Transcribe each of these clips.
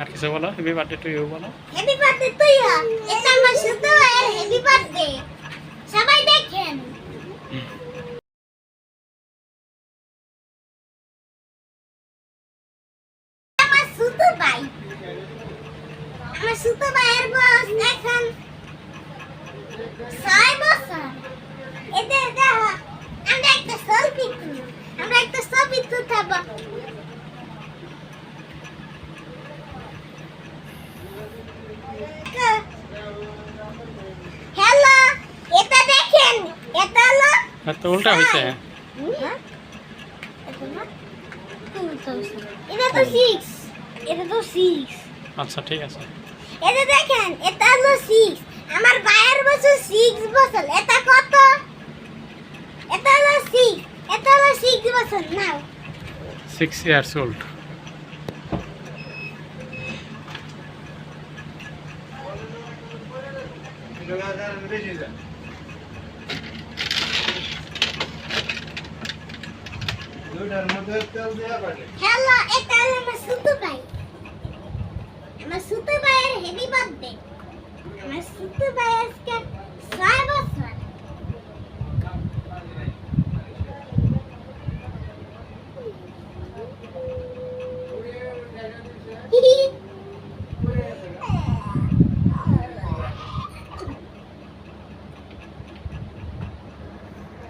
আর কিছু বলো? Happy birthday to you বলো। হ্যাপি বার্থডে টু ইউ এটা আমার ভাইয়ের হ্যাপি বার্থডে সবাই দেখেন আমার ছোট ভাই আমার ছোট ভাইয়ের বয়স এখন ছয় বছর এদের দেখো আমরা একটা সেলফি তুলি আমরা একটা ছবি তুলতে হ্যালো এটা দেখেন এটা হলো আর তো উল্টা হইছে। হ্যাঁ? এটা তো 6 এটা তো 6 আচ্ছা ঠিক আছে। এটা দেখেন এটা হলো 6 আমার ভাইয়ের বছর 6 বছর। এটা কত? এটা হলো 6 এটা হলো সিক্স বছর। নাও। 6 ইয়ার্স ওল্ড হ্যালো এটা হলো আমার সুতু ভাই। আমার সুতু ভাইয়ের হেভি বার্থডে আমার সুতু ভাই আজকে ছয় বছর।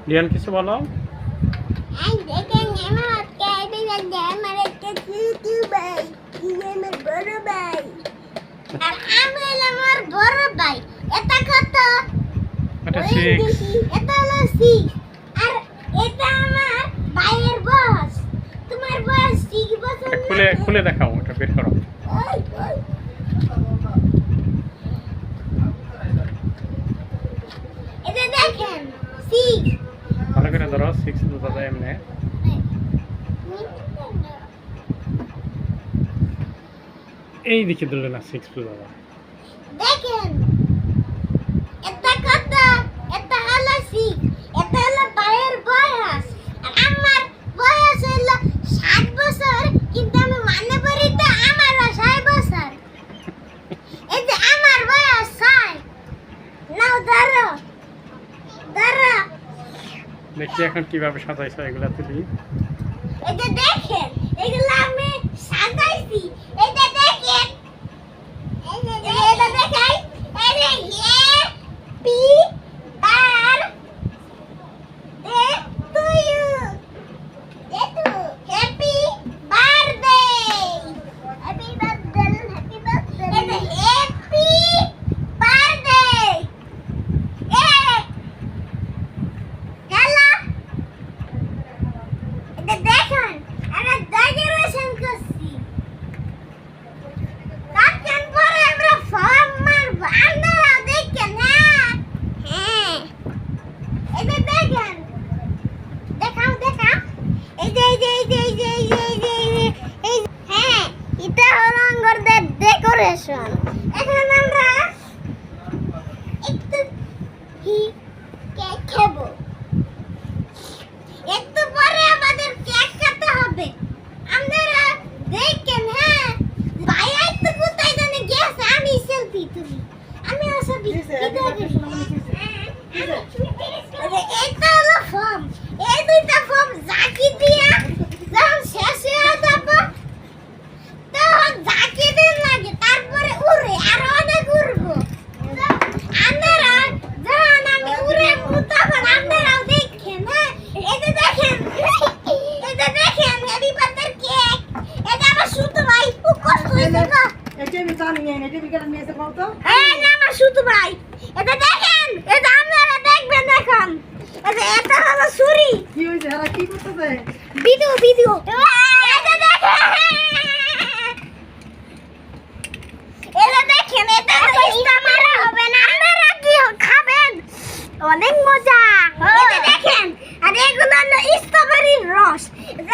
রিয়ান কিছু বলো? Ay, দেখেন আমার বার্থডে আমার একটা সুতু ভাই ইনি আমার বড় ভাই। আর আমি আমার বড় ভাই। এটা কত? এটা সিক্স এটা হলো সিক্স আর এটা আমার ভাইয়ের বয়স। তোমার বয়স সিক্স বছর? খুলে খুলে দেখাও এটা বের করো। এটা দেখেন সিক্স ভালো করে ধরো সিক্স দাদা এমনি। এই দিকে ধরলে না সিক্স দাদা দেখেন এটা কত? এটা হলো সিক্স এটা হলো ভাইয়ের বয়স। আর আমার বয়স হলো সাত বছর কিন্তু আমি মানে করি তো আমারও ছয় বছর। এই যে আমার বয়স ছয়। নাও ধরো। ধরো। দেখি এখন কীভাবে সাজাইছো এগুলা তুলি? এই যে দেখেন he এটা আমি জানি না এটা নিয়ে এসে বলতো? এই না আমার শুধু ভাই এটা দেখেন এটা আপনারা দেখবেন এখন। এটা এটা হলো ছুরি। কি হয়েছে এরা কি করতেছে? Video video. এটা দেখেন। এটা দেখেন এটা ইস্তা মারা হবে না। আপনারা কি খাবেন? অনেক মজা। এটা দেখেন আর এগুলো হলো স্ট্রবেরির রস।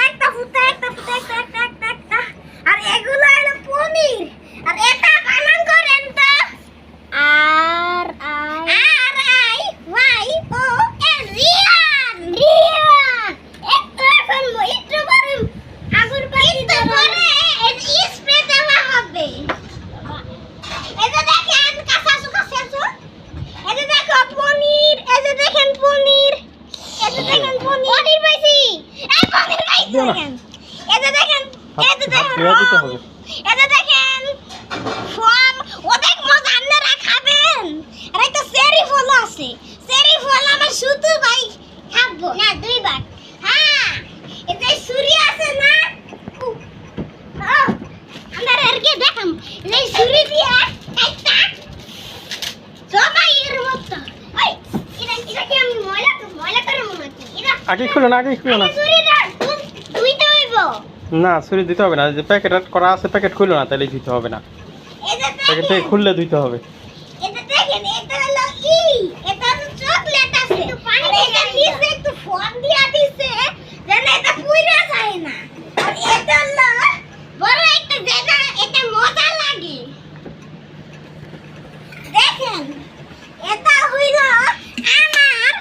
একটা ফুটা একটা ফুটা একটা একটা একটা। আর এগুলো হলো পনির। Ari eta panan korenta. Ah আগে খুলো না আগে খুলো না। না ছুরি দিতে হবে না। যে প্যাকেট করা আছে প্যাকেট খুলো না তাহলে দিতে হবে না। প্যাকেট থেকে খুললে দিতে হবে এটা দেখেন এটা হলো ই এটা হলো চকলেট আছে আর এটা নিচে একটু ফোন দিয়া দিছে যেন এটা পুইরা যায় না আর এটা হলো বড় একটা যেটা এটা মজা লাগে দেখেন এটা হইল আমার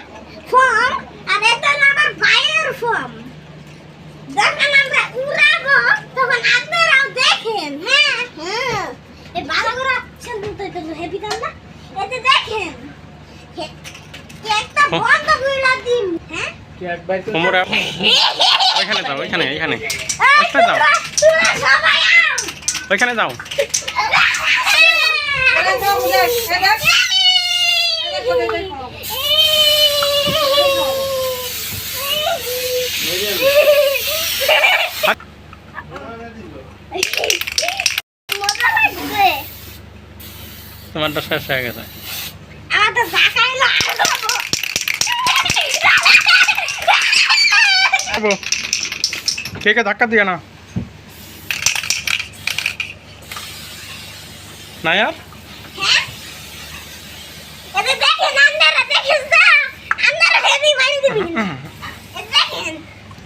ফর্ম আর এটা হলো আমার ভাইয়ের ফর্ম যখন আমরা উড়াবো তখন আপনারাও দেখেন হ্যাঁ হ্যাঁ এই ভালো করে শান্ত তো এটা হেভি কাম না এতে দেখেন হে- কেকটা বন্ধ করে দিন হ্যাঁ তোমরা ওইখানে যাও ওইখানে ওইখানে যাও। ওইখানে যাও। তোমারটা শেষ হয়ে গেছে আমার তো জাকাইলো আর দেবো। যাব কেকে ধাক্কা দিও না। না দেখেন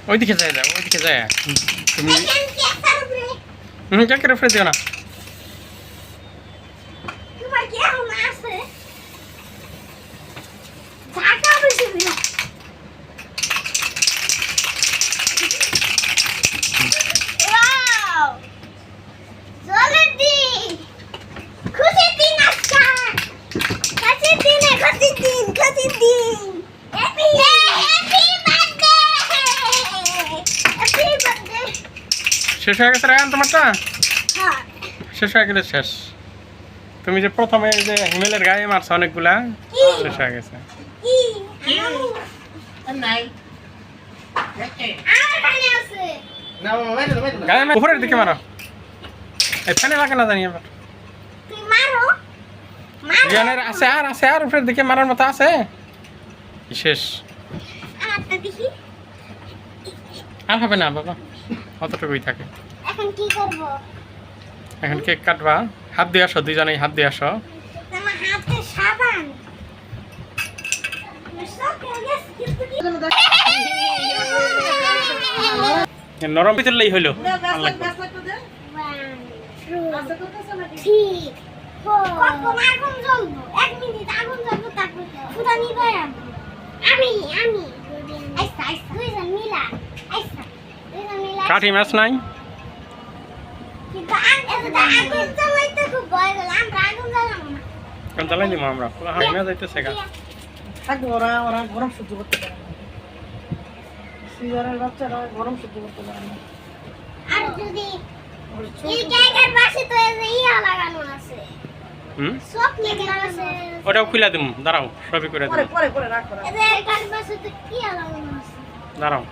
ওইদিকে যায় ওইদিকে যায়। তুমি কেকের উপরে। দিও না তোমার কি এখন আছে ঢাকা বেশি দিল ওয়াও জলের দিন খুশির দিন আজকে খুশির দিনে খুশির দিন খুশির দিন happy happy birthday happy birthday শেষ হয়ে গেছে রায়ন তোমারটা? হ্যাঁ। শেষ হয়ে গেলে শেষ। তুমি যে প্রথমে যে হিমেলের গায়ে মারছো অনেকগুলা শেষ হয়ে গেছে। উপরের দিকে মারো। লাগে না জানি রিয়ানের আছে আর আছে আর উপরের দিকে মারার মতো আছে? শেষ। আর হবে না বাবা। অতটুকুই থাকে। এখন কি করব? এখন কেক কাটবা। হাত দিয়ে আসো দুজনেই হাত দিয়ে আসো। আমার হাতে সাবান। নরম ভিতরলেই হইল। কাঠি ম্যাচ নাই? কারণ জ্বালাই দিব আমরা। পুরো হাই ম্যাচ যাইতেছে গা। থাকবে ওরা ওরা গরম সহ্য করতে পারে না। সিজারের বাচ্চারা গরম সহ্য করতে পারে না। আর যদি ইয়া ওটাও খুলে দিম। দাঁড়াও সবই করে পরে দিম। দাঁড়াও।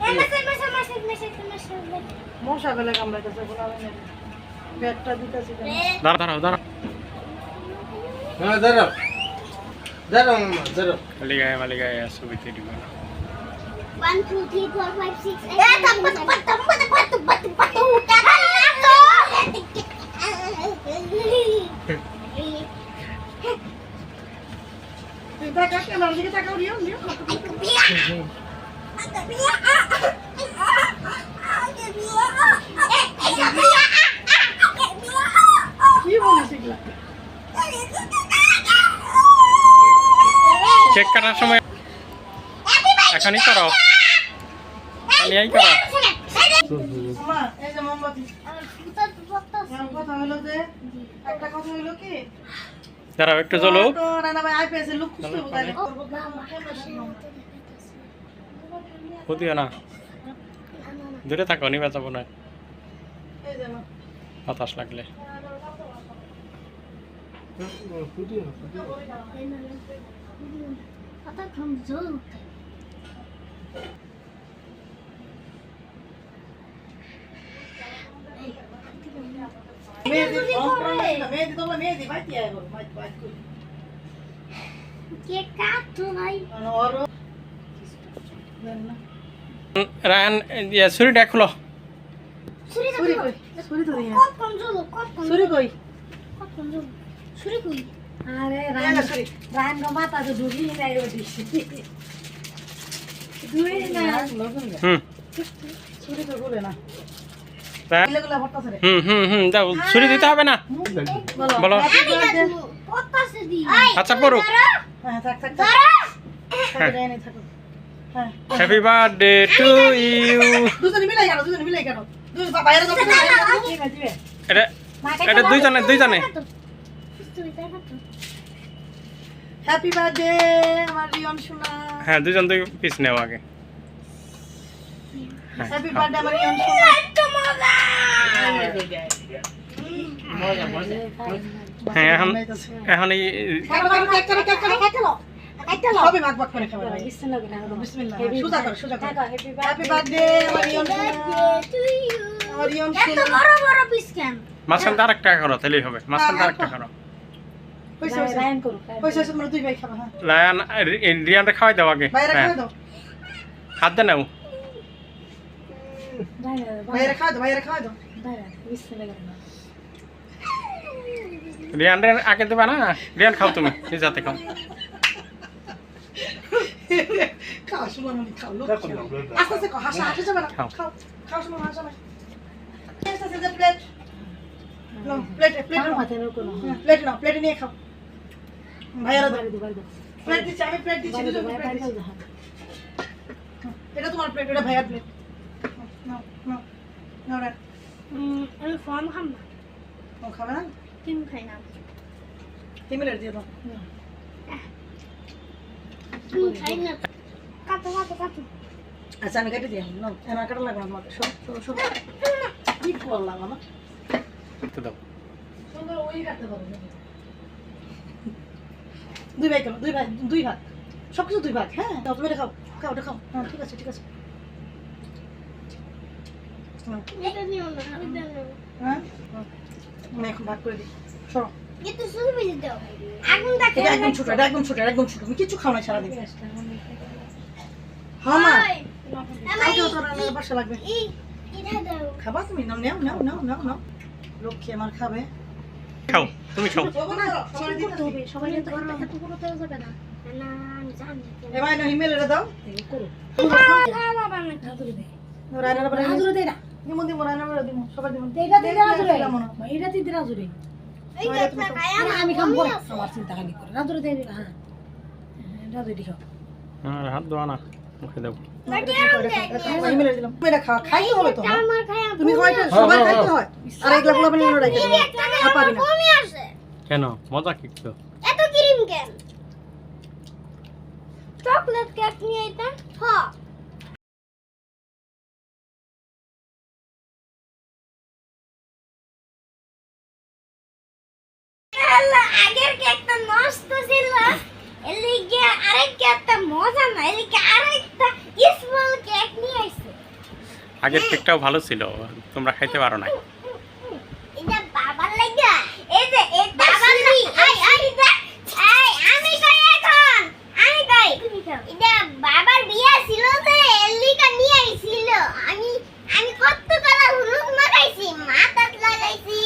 মশা কাটছে এই মেসে মেসে মেসে মেসে মেসে মশা গেলে কামড়াইতেছে বলা হয় না পেটটা দিতেছি কেন? দাঁড়াও দাঁড়াও দাঁড়াও। খালি গায়ে মালি গায়ে ছবিতে দিব না One, two, three, four, five, six, eight, nine, ten, eleven, twelve, তুই তাকা কেন? আমার দিকে তাকাও নিও নিও কি কেক কাটার সময় এখনই করো। খালি করো। দাঁড়াও, একটু চলো। ক্ষতিও না। দূরে থাকো না যে মা বাতাস লাগলে। আর ওর দেন না রায়ন ইয়ে, ছুরিটা খুলো। ছুরি ছুরি কই? ছুরি ছুরি কই? ছুরি কই? আরে ছুরি রান মাথা তো নাই ওটি না। হুম। তো না। দিতে হবে না? বলো। আচ্ছা পড়ুক হ্যাঁ থাক থাক থাক। ধরো। থাক রে নেই থাকো। হ্যাঁ হ্যাপি বার্থডে টু ইউ এটা এটা দুইজনে দুইজনে। হ্যাপি বার্থডে আমার রিয়ন সোনা। হ্যাঁ দুজন দুই পিস নেও আগে। হ্যাঁ, হ্যাপি বার্থডে আমার রিয়ন সোনা। একটু মজা। হ্যাঁ এখন এখন এই খাও খাও কেক কাটো কেক কাটো কেক কাটো কাটলো সবে ভাগ ভাগ করে আরেকটা করো তাহলেই হবে। মাঝখানটা আরেকটা করো। লায়ন খাওয়াই দাও আগে। হ্যাঁ। হাত দে নাও। রিয়ান আগে দেবা না? রিয়ান খাও তুমি নিজ হাতে খাও। Plate plate plate plate plate নিয়ে খাও। ভাইয়ারা প্লেট দিচ্ছি আমি প্লেট দিচ্ছি বাইরে প্লেট দিচ্ছি। এটা তোমার প্লেট এটা ভাইয়ার প্লেট নাও নাও নাও রে আমি ফর্ম খাম না। ও খাবে না? তুমি খাই না। হিমেলের দিয়ে দাও। খাই না। কাটো কাটো কাটো। আচ্ছা আমি কেটে দিই নাও এনা কাটা লাগবে না সব সব সব কি করলাম না তো দাও। সুন্দর ওই কাটতে পারো দুই ভাই কেন? দুই ভাই দুই ভাগ। সব কিছু দুই ভাগ হ্যাঁ? তুমি এটা খাও খাও ওটা খাও। হ্যাঁ ঠিক আছে ঠিক আছে। নিও হ্যাঁ? এখন ভাগ করে দিই। সরো। একদম ছোট একদম ছোট একদম ছোট। তুমি কিছু খাও না সারাদিন। হ্যাঁ খাবা তুমি? নাও নাও নাও নাও নাও। লক্ষ্মী আমার খাবে। খাও তুমি খাও। আমি খাম আমার চিন্তা খালি করে রাজুরে দে হ্যাঁ রাজুরে খাও হাত ধোয়া না মুখে দাও। হয় বমি আছে কেন? মজা কি এত ক্রিম কেন? চকলেট কেক নিয়ে এটা আগের কেকটা নষ্ট ছিল। এলিগে আরেক কেকটা মজা না এলিগে আরেকটা স্মল কেক নিয়ে আইছে। আগের কেকটাও ভালো ছিল তোমরা খাইতে পারো না এটা বাবার লাগা এই যে এই বাবার আই আই আই আমি কই এখন আমি কই এটা বাবার বিয়া ছিল যে এলিকা নিয়ে আইছিল। আমি আমি কত কলা হলুদ মাখাইছি মাথাত লাগাইছি।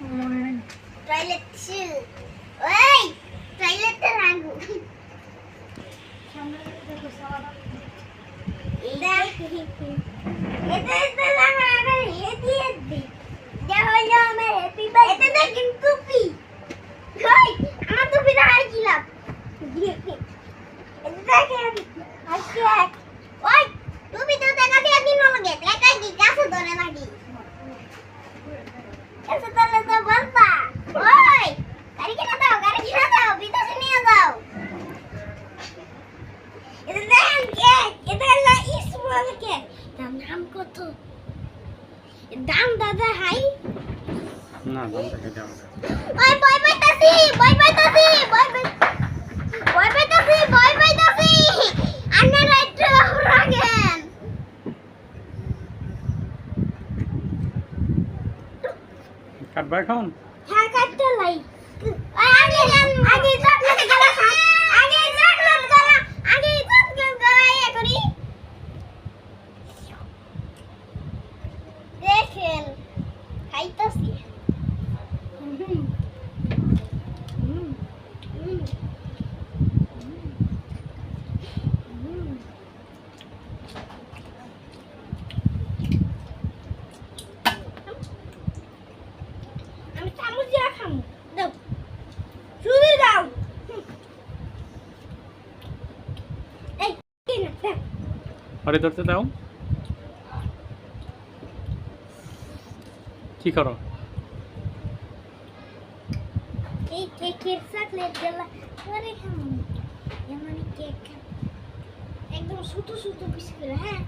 Toilet shoe. নাম কত? দাম দাদা হাই। না দাম দেখে যাও ওই বই পাইতাছি বই পাইতাছি বই পাই বই পাইতাছি বই পাইতাছি। আন্না রাইট রাগেন কাটবা এখন? হ্যাঁ কাটতে লাই। আগে আগে চকলেট গলা খা আগে চকলেট গলা আগে চকলেট গলা ইয়ে করি দেখেন খাইতাছি হুম হুম হুম হুম আমি চামচ দিয়ে খামু দাও শুধু দাও হুম। এই কি না দাও। আরে ধরতে দাও। কি করো। একদম ছোট ছোট পিস করে হ্যাঁ?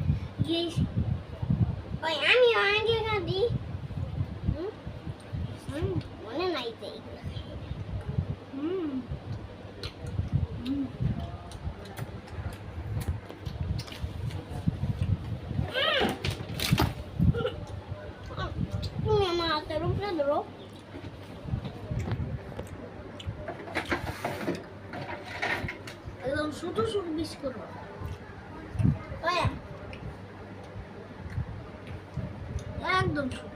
ওই আমি আগে? হুম, মনে নাই তো হুম তুমি আমার হাতের উপরে ধরো একদম ছোট ছোট পিস করো ওই, একদম ছোট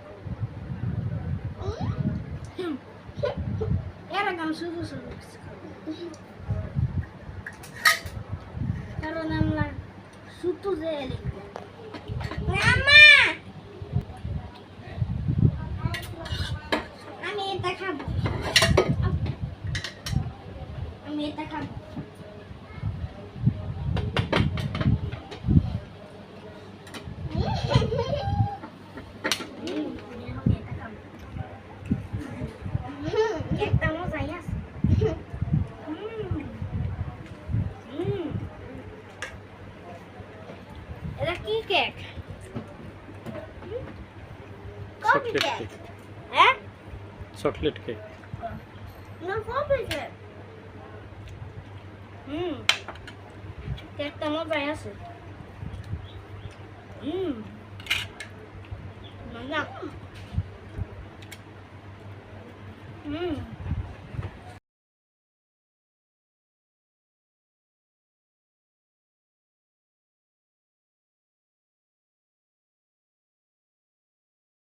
হুম। এরকম ছোট ছোট পিস কারণ আমরা ছোট যে আমি এটা খাব আমি এটা খাব একটা মজাই আছে এটা কি cake coffee chocolate cake cake হ্যাঁ চকলেট কেক না কফি কেক হুম কেকটা মজাই আছে হুম মজা হুম